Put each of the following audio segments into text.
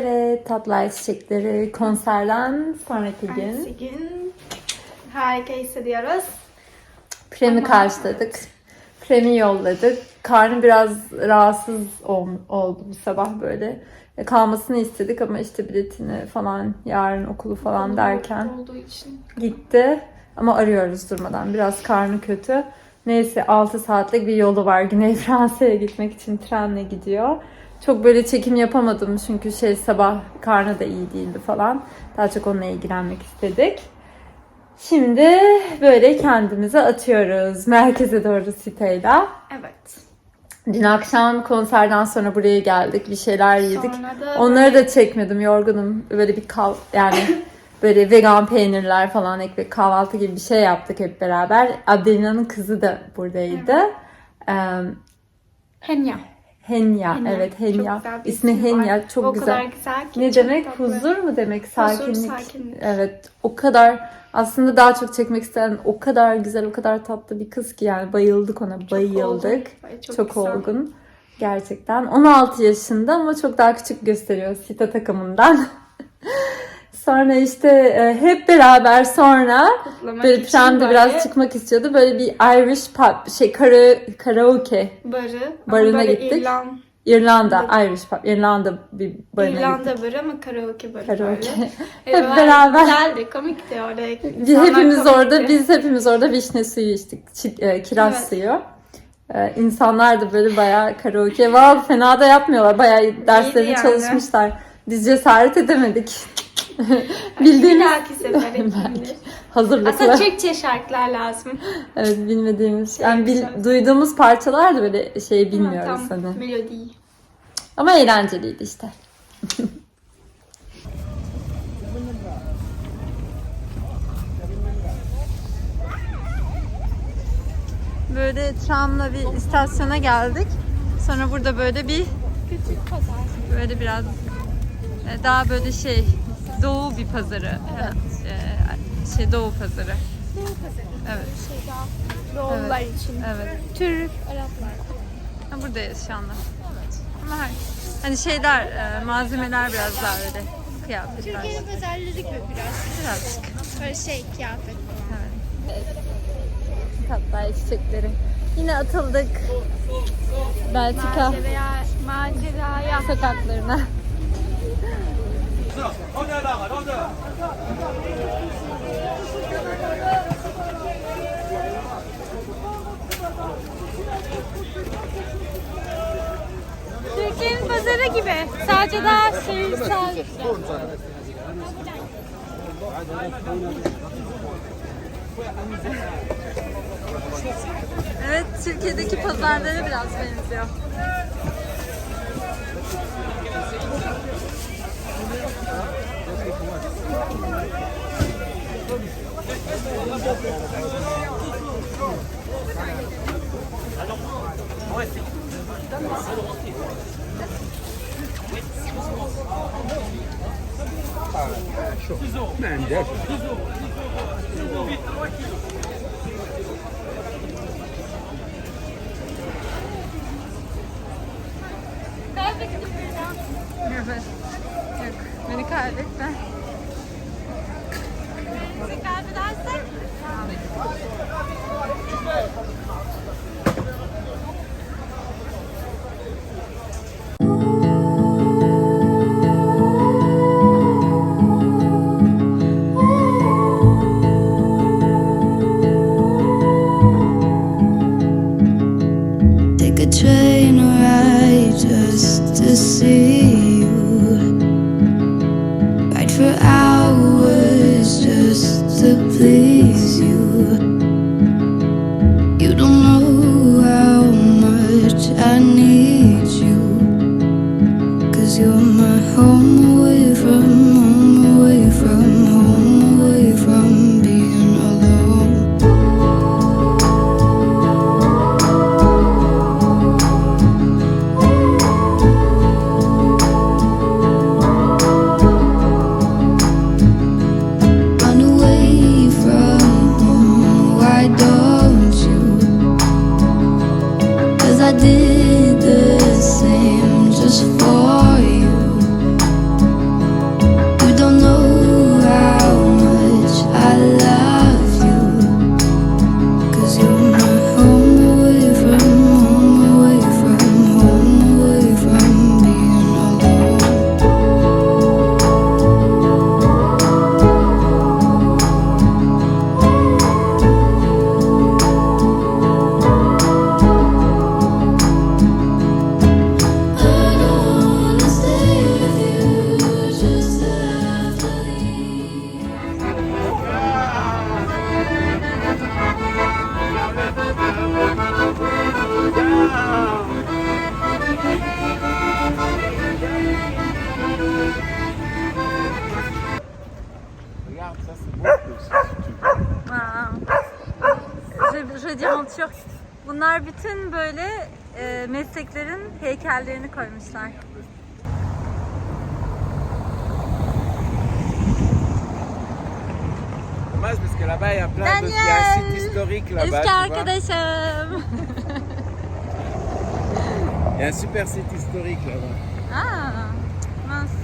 Evet, tatlı çiçekleri konserden sonraki gün Ertesi gün harika hissediyoruz. Prem'i Ama- karşıladık. Prem'i yolladık. Karnı biraz rahatsız ol- oldu bu sabah böyle. E, Kalmasını istedik ama işte biletini falan yarın okulu falan derken Olduğu için. gitti. Ama arıyoruz durmadan. Biraz karnı kötü. Neyse 6 saatlik bir yolu var. Güney Fransa'ya gitmek için trenle gidiyor. Çok böyle çekim yapamadım çünkü şey sabah karnı da iyi değildi falan. Daha çok onunla ilgilenmek istedik. Şimdi böyle kendimize atıyoruz. Merkeze doğru siteyle. Evet. Dün akşam konserden sonra buraya geldik. Bir şeyler yedik. Da Onları da çekmedim. Yorgunum. Böyle bir kav yani böyle vegan peynirler falan ekmek kahvaltı gibi bir şey yaptık hep beraber. Abdelina'nın kızı da buradaydı. Ee, Henya. Henya. Henya. Evet Henya. Çok İsmi ismi var. Henya. Çok o güzel. kadar güzel ki. Ne demek? tatlı. Huzur mu demek? Sakinlik. sakinlik. Evet. O kadar aslında daha çok çekmek isteyen o kadar güzel, o kadar tatlı bir kız ki yani bayıldık ona. Çok bayıldık. olgun. Çok, Çok, güzel. olgun. Gerçekten. 16 yaşında ama çok daha küçük gösteriyor site takımından. sonra işte e, hep beraber sonra Kutlamak böyle için Prem de böyle biraz çıkmak istiyordu. Böyle bir Irish pub, şey kara, karaoke. Barı. Barına böyle gittik. İrlan, İrlanda, Irish pub. İrlanda bir barına gittik. İrlanda barı ama karaoke barı Karaoke. böyle. Hep Evet, beraber. Güzeldi, komikti orada. Biz İnsanlar hepimiz komikti. orada, biz hepimiz orada vişne suyu içtik. Çi- e, kiraz Evet. suyu. Ee, insanlar da böyle bayağı karaoke. Vav fena da yapmıyorlar. Bayağı derslerini yani. çalışmışlar. Biz cesaret edemedik. Bir Bildiğimiz dahaki sefer Belki. Aslında. Türkçe şarkılar lazım. Evet bilmediğimiz. Yani bil- duyduğumuz parçalar da böyle şey bilmiyoruz Ama tam hani. melodi. Ama eğlenceliydi işte. Böyle tramla bir istasyona geldik. Sonra burada böyle bir Küçük pazar. böyle biraz e, daha böyle şey doğu bir pazarı. E, Şey doğu pazarı. Doğu pazarı. Evet. Şey daha Doğullar için. Evet. Türk, Araplar. Ha, Buradayız şu anda. Ama her, hani şeyler, e, malzemeler biraz daha öyle. Kıyafetler. Türkiye'nin pazarları gibi biraz. Birazcık. Böyle şey kıyafet falan. Evet. Tatlı çiçekleri. Yine atıldık. Belçika Maceraya, maceraya. sokaklarına. Türkiye'nin pazarı gibi. Sadece daha şehirsel. Evet, Türkiye'deki pazarlara biraz benziyor. Evet. Yok, beni kaybetme. Bizi kaybedersek I need you. Cause you're my home away from home, away from home, away from being alone. Run away from home, why don't you? Cause I did bunlar bütün böyle e, mesleklerin heykellerini koymuşlar. Dommage parce que là-bas il y a plein de. Il y a un Daniel site historique là-bas. Eski tu vois. arkadaşım. Il y a un super site historique là-bas. Aa, mince.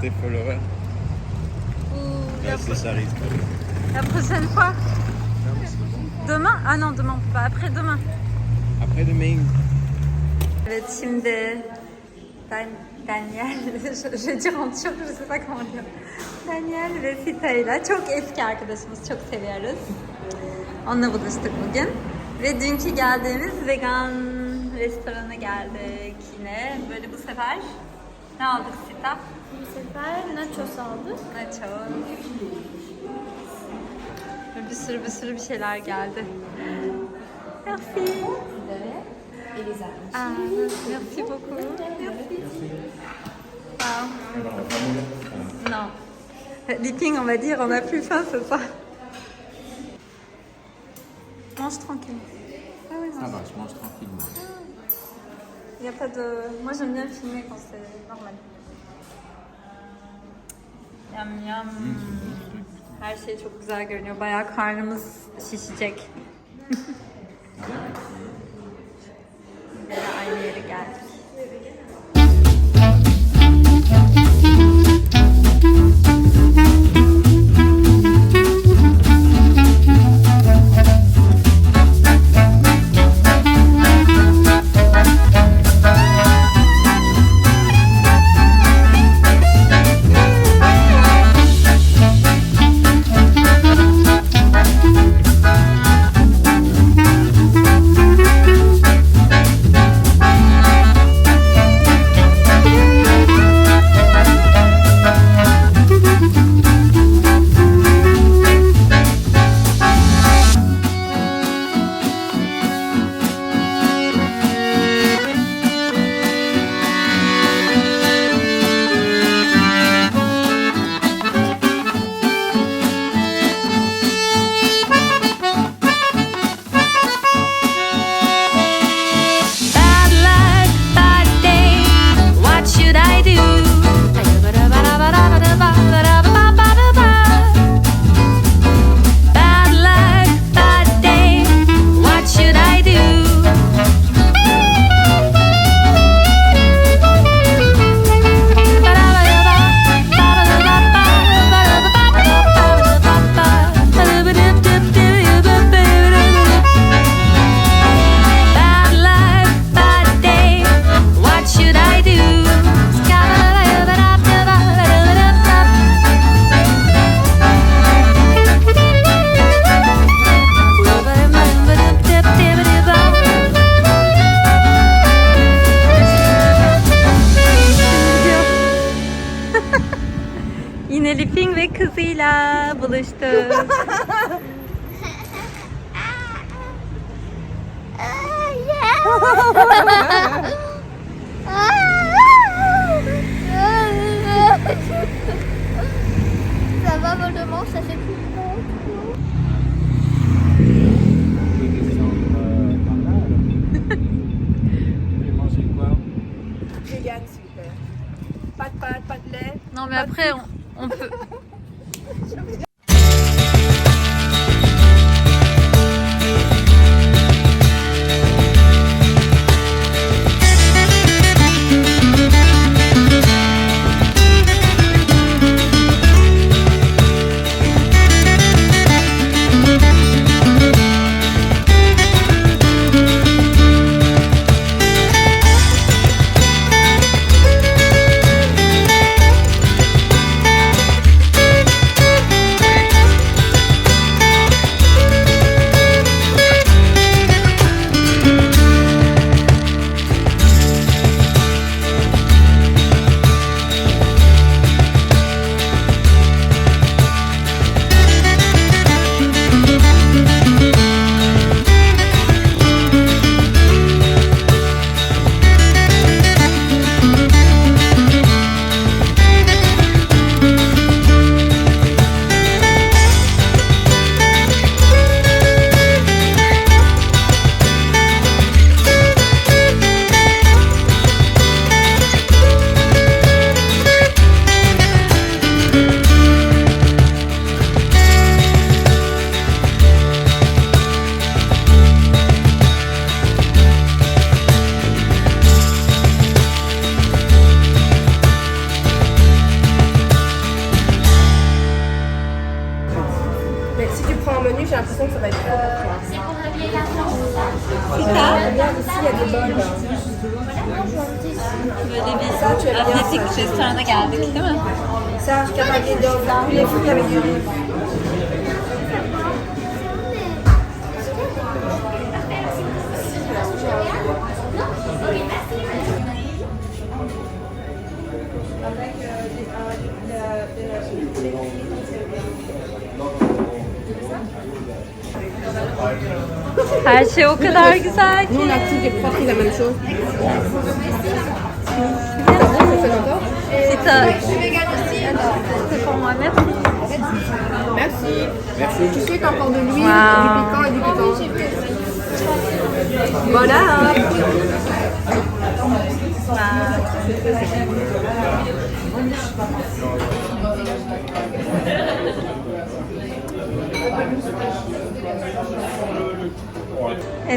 Tes followers. Ou la, la prochaine fois. Demain Ah non, demain, pas après demain. Après demain. Evet şimdi Dan Daniel, je, je dis en turc, je sais pas comment dire. Daniel ve Sita ile çok eski arkadaşımız, çok seviyoruz. Onunla buluştuk bugün. Ve dünkü geldiğimiz vegan restorana geldik yine. Böyle bu sefer ne aldık Sita? Bu sefer nachos aldık. Nacho. Bir sürü bir sürü bir şeyler geldi. Merci. Ah, merci beaucoup. Merci. Ah. Non. Lipping, on va dire, on a plus faim ce soir. Mange tranquille. Ah oui, Ça mange. va, je mange tranquillement. Il n'y a pas de... Moi, j'aime bien filmer quand c'est normal. Yam yam. Her şey çok güzel görünüyor. Bayağı karnımız şişecek. Böyle aynı yere geldik. menu, j'ai l'impression que ça va être trop pour Regarde ici, il y a des bols. Böyle bir Sen şöyle yaz. atletik les avec du. Her şey o kadar güzel Nous, on a tous des trois pris la même chose. Sita. C'est pour moi, merci. Merci. Tu sais, t'as encore de l'huile, Wow. du piquant et du piquant. Voilà.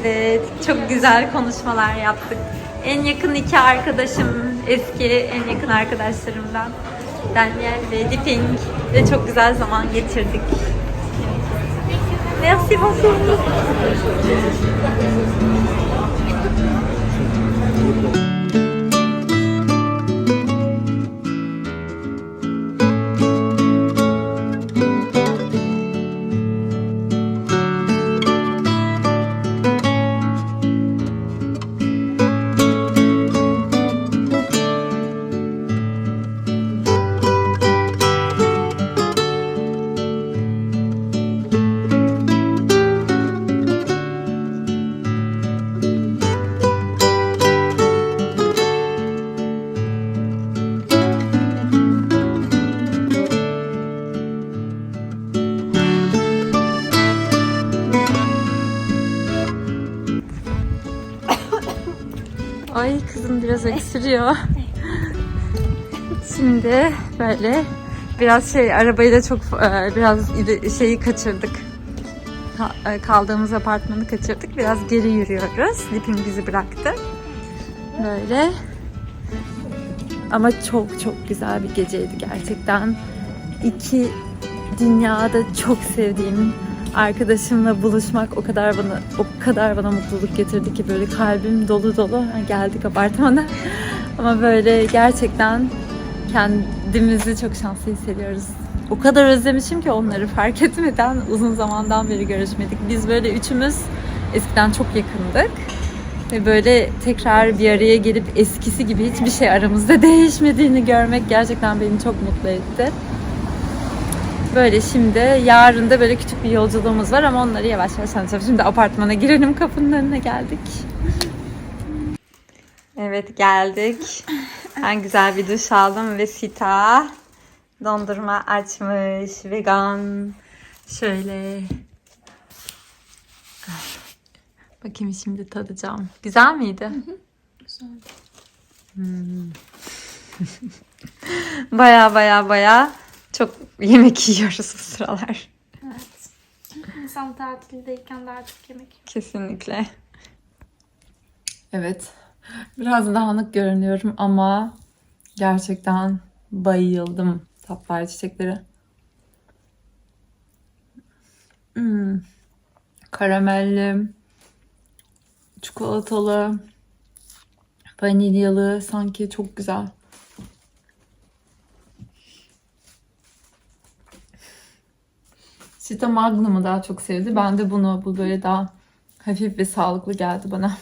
Evet, çok güzel konuşmalar yaptık. En yakın iki arkadaşım, eski en yakın arkadaşlarımdan Daniel ve Diping ve çok güzel zaman geçirdik. Merci beaucoup. Biraz öksürüyor. Şimdi böyle biraz şey arabayı da çok e, biraz şeyi kaçırdık. Ka- e, Kaldığımız apartmanı kaçırdık. Biraz geri yürüyoruz. Dipim bizi bıraktı. Böyle. Ama çok çok güzel bir geceydi gerçekten. İki dünyada çok sevdiğim arkadaşımla buluşmak o kadar bana o kadar bana mutluluk getirdi ki böyle kalbim dolu dolu geldik apartmana. Ama böyle gerçekten kendimizi çok şanslı hissediyoruz. O kadar özlemişim ki onları fark etmeden uzun zamandan beri görüşmedik. Biz böyle üçümüz eskiden çok yakındık. Ve böyle tekrar bir araya gelip eskisi gibi hiçbir şey aramızda değişmediğini görmek gerçekten beni çok mutlu etti. Böyle şimdi yarın da böyle küçük bir yolculuğumuz var ama onları yavaş yavaş anlatacağım. Şimdi apartmana girelim kapının önüne geldik. Evet geldik. Ben güzel bir duş aldım ve Sita dondurma açmış. Vegan. Şöyle. Bakayım şimdi tadacağım. Güzel miydi? Güzel. baya baya baya çok yemek yiyoruz bu sıralar. İnsan tatildeyken daha çok yemek. Kesinlikle. Evet. Biraz dağınık görünüyorum ama gerçekten bayıldım tatlar çiçekleri. Hmm. Karamelli, çikolatalı, vanilyalı sanki çok güzel. Sita Magnum'u daha çok sevdi. Ben de bunu bu böyle daha hafif ve sağlıklı geldi bana.